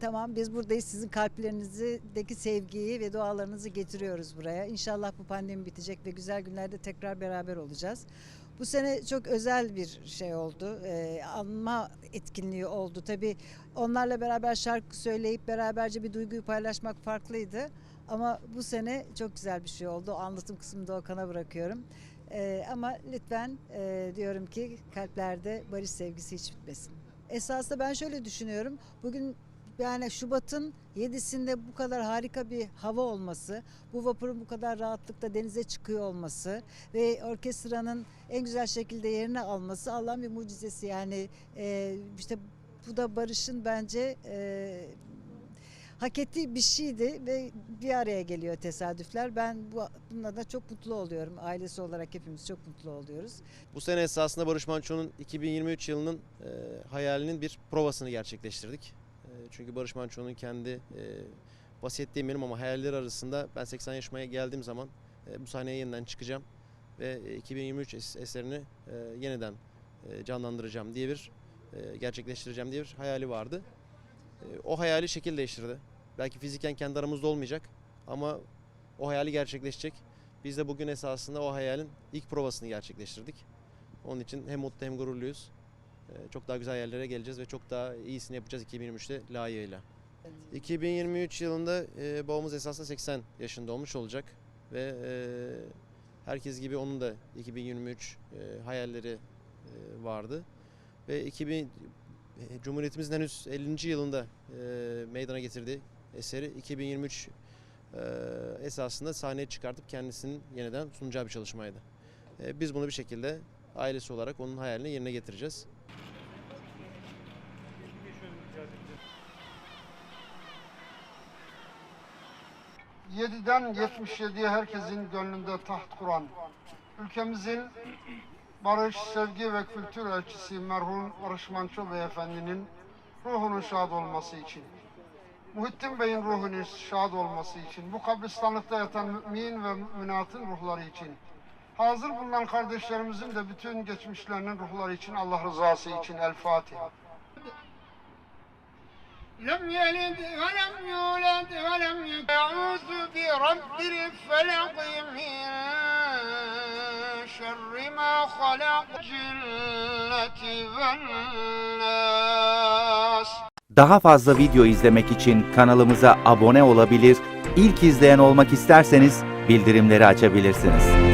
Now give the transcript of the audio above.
Tamam biz buradayız. Sizin kalplerinizdeki sevgiyi ve dualarınızı getiriyoruz buraya. İnşallah bu pandemi bitecek ve güzel günlerde tekrar beraber olacağız. Bu sene çok özel bir şey oldu. Ee, anma etkinliği oldu. Tabii onlarla beraber şarkı söyleyip beraberce bir duyguyu paylaşmak farklıydı. Ama bu sene çok güzel bir şey oldu. Anlatım kısmını da Okan'a bırakıyorum. Ee, ama lütfen e, diyorum ki kalplerde barış sevgisi hiç bitmesin. Esasında ben şöyle düşünüyorum. Bugün yani Şubat'ın 7'sinde bu kadar harika bir hava olması, bu vapurun bu kadar rahatlıkla denize çıkıyor olması ve orkestranın en güzel şekilde yerini alması Allah'ın bir mucizesi. Yani e, işte bu da barışın bence e, hak ettiği bir şeydi ve bir araya geliyor tesadüfler. Ben bu, bununla da çok mutlu oluyorum. Ailesi olarak hepimiz çok mutlu oluyoruz. Bu sene esasında Barış Manço'nun 2023 yılının e, hayalinin bir provasını gerçekleştirdik. E, çünkü Barış Manço'nun kendi e, vasiyet demeyelim ama hayalleri arasında ben 80 yaşıma geldiğim zaman e, bu sahneye yeniden çıkacağım ve e, 2023 es- eserini e, yeniden e, canlandıracağım diye bir e, gerçekleştireceğim diye bir hayali vardı. E, o hayali şekil değiştirdi. Belki fiziken kendi aramızda olmayacak ama o hayali gerçekleşecek. Biz de bugün esasında o hayalin ilk provasını gerçekleştirdik. Onun için hem mutlu hem gururluyuz. Ee, Çok daha güzel yerlere geleceğiz ve çok daha iyisini yapacağız 2023'te layığıyla. 2023 yılında e, babamız esasında 80 yaşında olmuş olacak ve e, herkes gibi onun da 2023 e, hayalleri e, vardı ve 2000 e, Cumhuriyetimizin henüz 50. yılında e, meydana getirdiği eseri 2023 e, esasında sahneye çıkartıp kendisinin yeniden sunacağı bir çalışmaydı. E, biz bunu bir şekilde ailesi olarak onun hayalini yerine getireceğiz. Yediden 77'ye herkesin gönlünde taht kuran, ülkemizin barış, sevgi ve kültür elçisi merhum Barış Manço Beyefendinin ruhunun şad olması için, Muhittin Bey'in ruhunun şad olması için, bu kabristanlıkta yatan mümin ve müminatın ruhları için, hazır bulunan kardeşlerimizin de bütün geçmişlerinin ruhları için, Allah rızası için El Fatiha. لم يلد ولم يولد ولم يكن أعوذ برب الفلق من شر ما خلق جلة والناس Daha fazla video izlemek için kanalımıza abone olabilir, ilk izleyen olmak isterseniz bildirimleri açabilirsiniz.